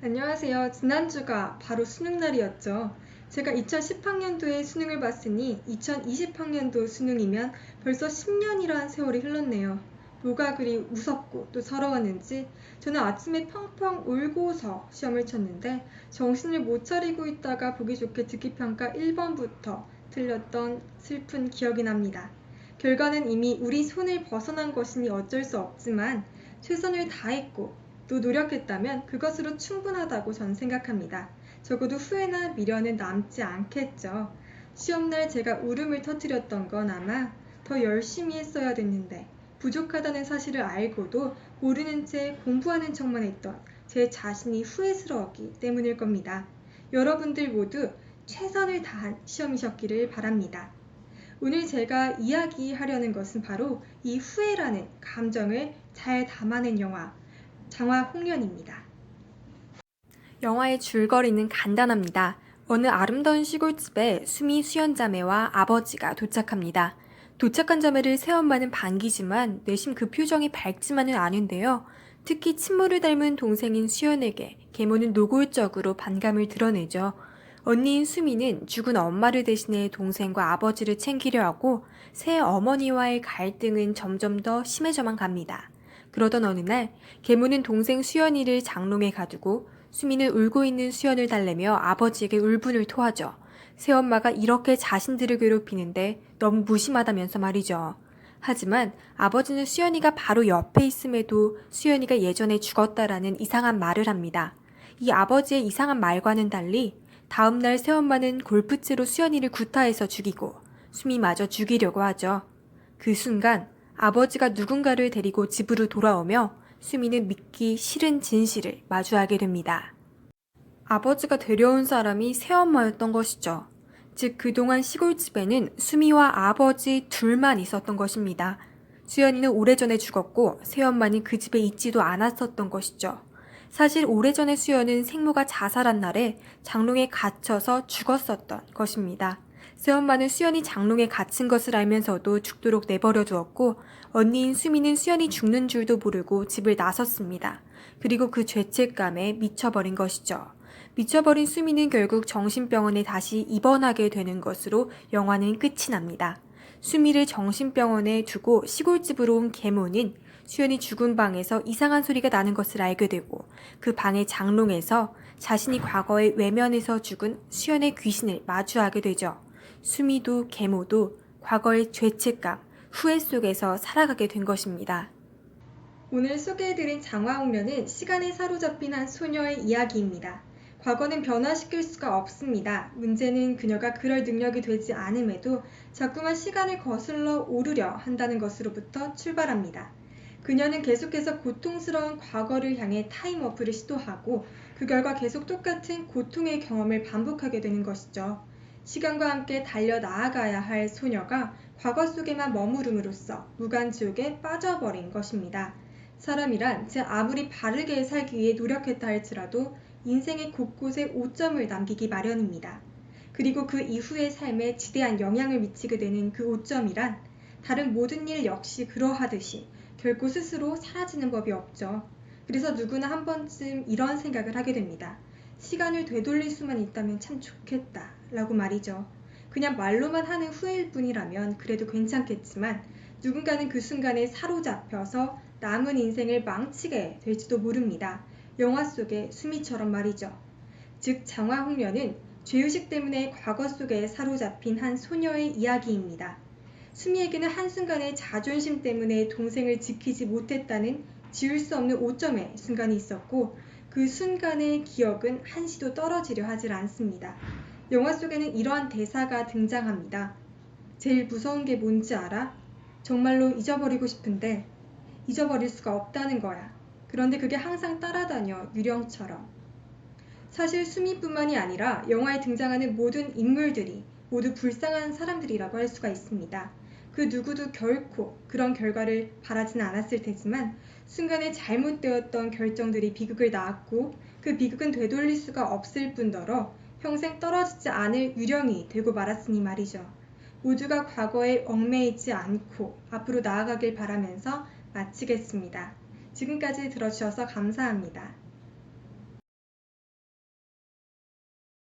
안녕하세요. 지난주가 바로 수능날이었죠. 제가 2010학년도에 수능을 봤으니 2020학년도 수능이면 벌써 10년이란 세월이 흘렀네요. 뭐가 그리 무섭고 또 서러웠는지 저는 아침에 펑펑 울고서 시험을 쳤는데 정신을 못 차리고 있다가 보기 좋게 듣기 평가 1번부터 틀렸던 슬픈 기억이 납니다. 결과는 이미 우리 손을 벗어난 것이니 어쩔 수 없지만 최선을 다했고 또 노력했다면 그것으로 충분하다고 전 생각합니다. 적어도 후회나 미련은 남지 않겠죠. 시험날 제가 울음을 터뜨렸던 건 아마 더 열심히 했어야 됐는데 부족하다는 사실을 알고도 모르는 채 공부하는 척만 했던 제 자신이 후회스러웠기 때문일 겁니다. 여러분들 모두 최선을 다한 시험이셨기를 바랍니다. 오늘 제가 이야기하려는 것은 바로 이 후회라는 감정을 잘 담아낸 영화 장화 홍련입니다. 영화의 줄거리는 간단합니다. 어느 아름다운 시골집에 수미 수연자매와 아버지가 도착합니다. 도착한 자매를 새엄마는 반기지만 내심 그 표정이 밝지만은 않은데요. 특히 친모를 닮은 동생인 수연에게 계모는 노골적으로 반감을 드러내죠. 언니인 수미는 죽은 엄마를 대신해 동생과 아버지를 챙기려 하고 새 어머니와의 갈등은 점점 더 심해져만 갑니다. 그러던 어느 날 계모는 동생 수연이를 장롱에 가두고 수미는 울고 있는 수연을 달래며 아버지에게 울분을 토하죠. 새엄마가 이렇게 자신들을 괴롭히는데 너무 무심하다면서 말이죠. 하지만 아버지는 수연이가 바로 옆에 있음에도 수연이가 예전에 죽었다라는 이상한 말을 합니다. 이 아버지의 이상한 말과는 달리 다음날 새엄마는 골프채로 수연이를 구타해서 죽이고 수미마저 죽이려고 하죠. 그 순간 아버지가 누군가를 데리고 집으로 돌아오며 수미는 믿기 싫은 진실을 마주하게 됩니다. 아버지가 데려온 사람이 새엄마였던 것이죠. 즉 그동안 시골집에는 수미와 아버지 둘만 있었던 것입니다. 수연이는 오래전에 죽었고 새엄마는 그 집에 있지도 않았었던 것이죠. 사실 오래전에 수연은 생모가 자살한 날에 장롱에 갇혀서 죽었었던 것입니다. 새엄마는 수연이 장롱에 갇힌 것을 알면서도 죽도록 내버려 두었고 언니인 수미는 수연이 죽는 줄도 모르고 집을 나섰습니다. 그리고 그 죄책감에 미쳐버린 것이죠. 미쳐버린 수미는 결국 정신병원에 다시 입원하게 되는 것으로 영화는 끝이 납니다. 수미를 정신병원에 두고 시골집으로 온 계모는 수연이 죽은 방에서 이상한 소리가 나는 것을 알게 되고 그 방의 장롱에서 자신이 과거에 외면에서 죽은 수연의 귀신을 마주하게 되죠. 수미도 계모도 과거의 죄책감, 후회 속에서 살아가게 된 것입니다. 오늘 소개해드린 장화홍련은 시간에 사로잡힌 한 소녀의 이야기입니다. 과거는 변화시킬 수가 없습니다. 문제는 그녀가 그럴 능력이 되지 않음에도 자꾸만 시간을 거슬러 오르려 한다는 것으로부터 출발합니다. 그녀는 계속해서 고통스러운 과거를 향해 타임워프를 시도하고 그 결과 계속 똑같은 고통의 경험을 반복하게 되는 것이죠. 시간과 함께 달려 나아가야 할 소녀가 과거 속에만 머무름으로써 무간지옥에 빠져버린 것입니다. 사람이란 제 아무리 바르게 살기 위해 노력했다 할지라도 인생의 곳곳에 오점을 남기기 마련입니다. 그리고 그 이후의 삶에 지대한 영향을 미치게 되는 그 오점이란 다른 모든 일 역시 그러하듯이 결코 스스로 사라지는 법이 없죠. 그래서 누구나 한 번쯤 이런 생각을 하게 됩니다. 시간을 되돌릴 수만 있다면 참 좋겠다. 라고 말이죠. 그냥 말로만 하는 후회일 뿐이라면 그래도 괜찮겠지만 누군가는 그 순간에 사로잡혀서 남은 인생을 망치게 될지도 모릅니다. 영화 속의 수미처럼 말이죠. 즉 장화홍련은 죄의식 때문에 과거 속에 사로잡힌 한 소녀의 이야기입니다. 수미에게는 한순간의 자존심 때문에 동생을 지키지 못했다는 지울 수 없는 오점의 순간이 있었고 그 순간의 기억은 한시도 떨어지려 하질 않습니다. 영화 속에는 이러한 대사가 등장합니다. 제일 무서운 게 뭔지 알아? 정말로 잊어버리고 싶은데 잊어버릴 수가 없다는 거야. 그런데 그게 항상 따라다녀 유령처럼. 사실 수미뿐만이 아니라 영화에 등장하는 모든 인물들이 모두 불쌍한 사람들이라고 할 수가 있습니다. 그 누구도 결코 그런 결과를 바라지는 않았을 테지만 순간에 잘못되었던 결정들이 비극을 낳았고 그 비극은 되돌릴 수가 없을 뿐더러 평생 떨어지지 않을 유령이 되고 말았으니 말이죠. 모두가 과거에 얽매이지 않고 앞으로 나아가길 바라면서 마치겠습니다. 지금까지 들어주셔서 감사합니다.